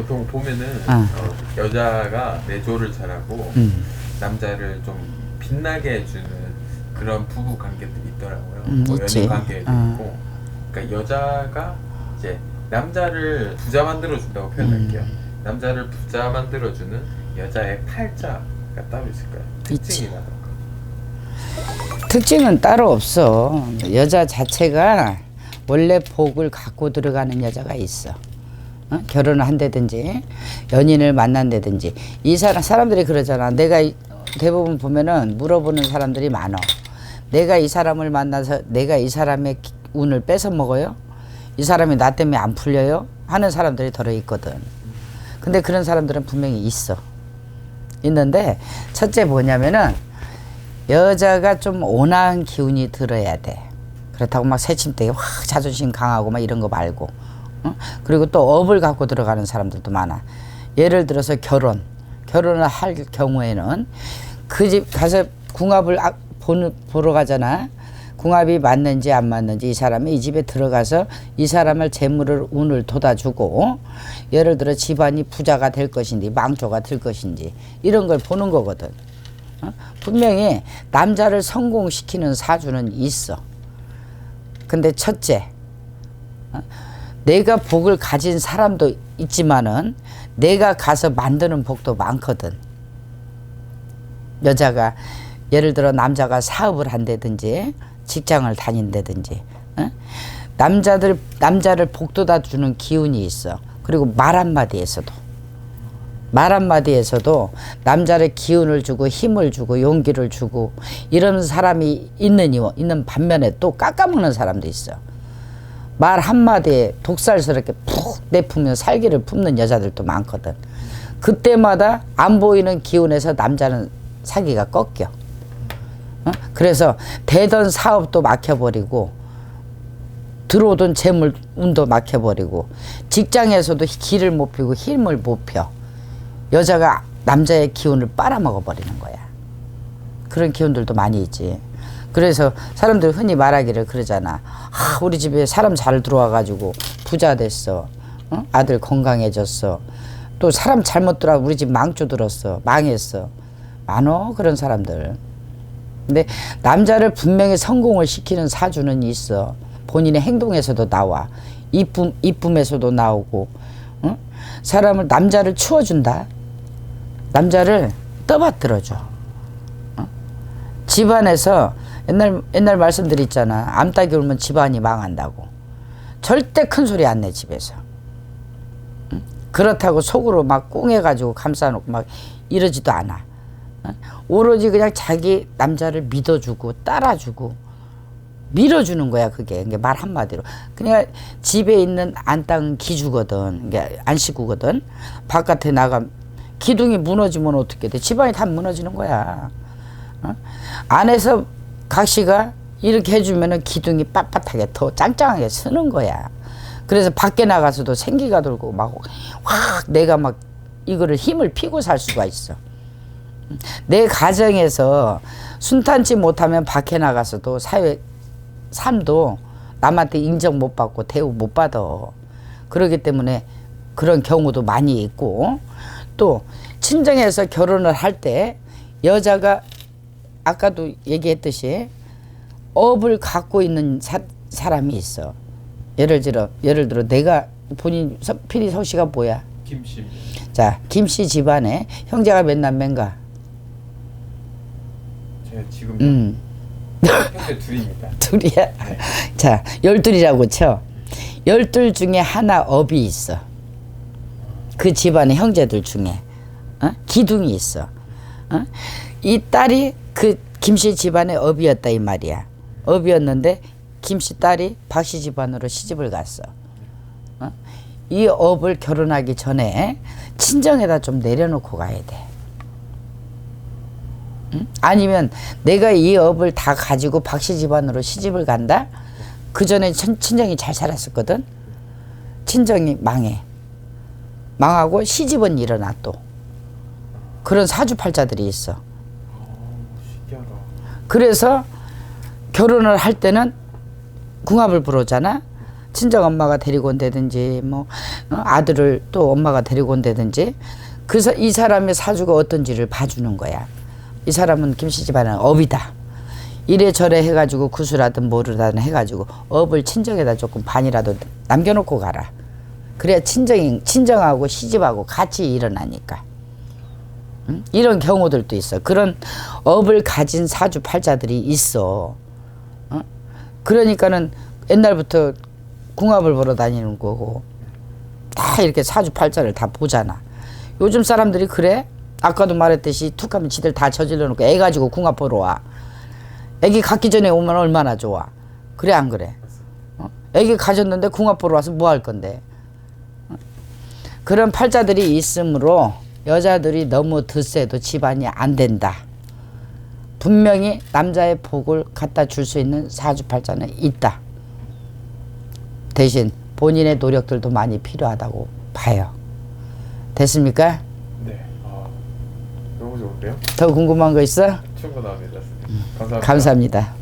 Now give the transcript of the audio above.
보통 보면은 어. 어, 여자가 내조를 잘하고 음. 남자를 좀 빛나게 해주는 그런 부부 관계들이 있더라고요. 음, 뭐 있지. 연인 관계도 어. 있고. 그러니까 여자가 이제 남자를 부자 만들어 준다고 표현할게요. 음. 남자를 부자 만들어 주는 여자의 팔자가 따로 있을까요? 있지. 특징이라던가. 특징은 따로 없어. 여자 자체가 원래 복을 갖고 들어가는 여자가 있어. 어? 결혼을 한다든지 연인을 만난다든지 이 사람 사람들이 그러잖아. 내가 이- 대부분 보면은 물어보는 사람들이 많어. 내가 이 사람을 만나서 내가 이 사람의 기- 운을 뺏어 먹어요? 이 사람이 나 때문에 안 풀려요? 하는 사람들이 덜어 있거든. 근데 그런 사람들은 분명히 있어. 있는데 첫째 뭐냐면은 여자가 좀 온화한 기운이 들어야 돼. 그렇다고 막 새침대게 확 자존심 강하고 막 이런 거 말고. 어? 그리고 또 업을 갖고 들어가는 사람들도 많아. 예를 들어서 결혼. 결혼을 할 경우에는 그 집 가서 궁합을 아- 보러 가잖아. 궁합이 맞는지 안 맞는지 이 사람이 이 집에 들어가서 이 사람을 재물을 운을 돋아주고 예를 들어 집안이 부자가 될 것인지 망조가 될 것인지 이런 걸 보는 거거든. 어? 분명히 남자를 성공시키는 사주는 있어. 근데 첫째, 어? 내가 복을 가진 사람도 있지만은 내가 가서 만드는 복도 많거든. 여자가 예를 들어 남자가 사업을 한다든지 직장을 다닌다든지 어? 남자들 남자를 복돋아 주는 기운이 있어. 그리고 말 한마디에서도 말 한마디에서도 남자를 기운을 주고 힘을 주고 용기를 주고 이런 사람이 있는 있는 반면에 또 깎아먹는 사람도 있어. 말 한마디에 독살스럽게 푹 내품면 살기를 품는 여자들도 많거든. 그때마다 안 보이는 기운에서 남자는 사기가 꺾여. 어? 그래서 되던 사업도 막혀버리고 들어오던 재물 운도 막혀버리고 직장에서도 길을 못 피고 힘을 못 펴. 여자가 남자의 기운을 빨아먹어 버리는 거야. 그런 기운들도 많이 있지. 그래서 사람들 흔히 말하기를 그러잖아. 아, 우리 집에 사람 잘 들어와가지고 부자 됐어. 어? 아들 건강해졌어. 또 사람 잘못 들어와 우리 집 망조 들었어. 망했어. 많어 그런 사람들. 근데 남자를 분명히 성공을 시키는 사주는 있어. 본인의 행동에서도 나와. 이쁨 이쁨에서도 나오고. 어? 사람을 남자를 추워준다. 남자를 떠받들어줘. 어? 집안에서 옛날 옛날 말씀드렸잖아. 암탉이 울면 집안이 망한다고. 절대 큰 소리 안 내 집에서. 응? 그렇다고 속으로 막 꿍해가지고 감싸놓고 막 이러지도 않아. 어? 오로지 그냥 자기 남자를 믿어주고 따라주고 밀어주는 거야 그게 그게 말 한마디로 그냥 집에 있는 안땅 기주거든 이게 안식구거든 바깥에 나가 기둥이 무너지면 어떻게 돼 집안이 다 무너지는 거야 어? 안에서 각시가 이렇게 해주면은 기둥이 빳빳하게 더 짱짱하게 서는 거야 그래서 밖에 나가서도 생기가 돌고 막 확 내가 막 이거를 힘을 피고 살 수가 있어 내 가정에서 순탄치 못하면 밖에 나가서도 사회 삶도 남한테 인정 못 받고 대우 못 받아. 그러기 때문에 그런 경우도 많이 있고 또 친정에서 결혼을 할 때 여자가 아까도 얘기했듯이 업을 갖고 있는 사, 사람이 있어. 예를 들어 예를 들어 내가 본인 서- 피디 서씨가 뭐야? 김씨입니다. 자 김씨 집안에 형제가 몇 남매인가? 제가 지금 음. 형제 둘입니다. 둘이야. 자, 열둘이라고 쳐. 열둘 중에 하나 업이 있어. 그 집안의 형제들 중에 어? 기둥이 있어. 어? 이 딸이 그 김씨 집안의 업이었다 이 말이야. 업이었는데 김씨 딸이 박씨 집안으로 시집을 갔어. 어? 이 업을 결혼하기 전에 친정에다 좀 내려놓고 가야 돼. 응? 아니면 내가 이 업을 다 가지고 박씨 집안으로 시집을 간다? 그 전에 친정이 잘 살았었거든? 친정이 망해. 망하고 시집은 일어나 또. 그런 사주팔자들이 있어. 그래서 결혼을 할 때는 궁합을 부르잖아. 친정 엄마가 데리고 온다든지 뭐 어, 아들을 또 엄마가 데리고 온다든지 그이 사람의 사주가 어떤지를 봐주는 거야. 이 사람은 김씨 집안은 업이다. 이래저래 해가지고 구슬하든 뭐르든 해가지고 업을 친정에다 조금 반이라도 남겨놓고 가라. 그래야 친정이 친정하고 시집하고 같이 일어나니까. 응? 이런 경우들도 있어. 그런 업을 가진 사주 팔자들이 있어. 어? 그러니까는 옛날부터 궁합을 보러 다니는 거고 다 이렇게 사주 팔자를 다 보잖아. 요즘 사람들이 그래? 아까도 말했듯이 툭하면 지들 다 저질러 놓고 애 가지고 궁합 보러 와. 애기 갖기 전에 오면 얼마나 좋아. 그래 안 그래? 어? 애기 가졌는데 궁합 보러 와서 뭐 할 건데? 어? 그런 팔자들이 있으므로 여자들이 너무 드세도 집안이 안 된다. 분명히 남자의 복을 갖다 줄 수 있는 사주팔자는 있다. 대신 본인의 노력들도 많이 필요하다고 봐요. 됐습니까? 네. 아, 너무 좋은데요? 더 궁금한 거 있어? 충분합니다. 감사합니다. 감사합니다.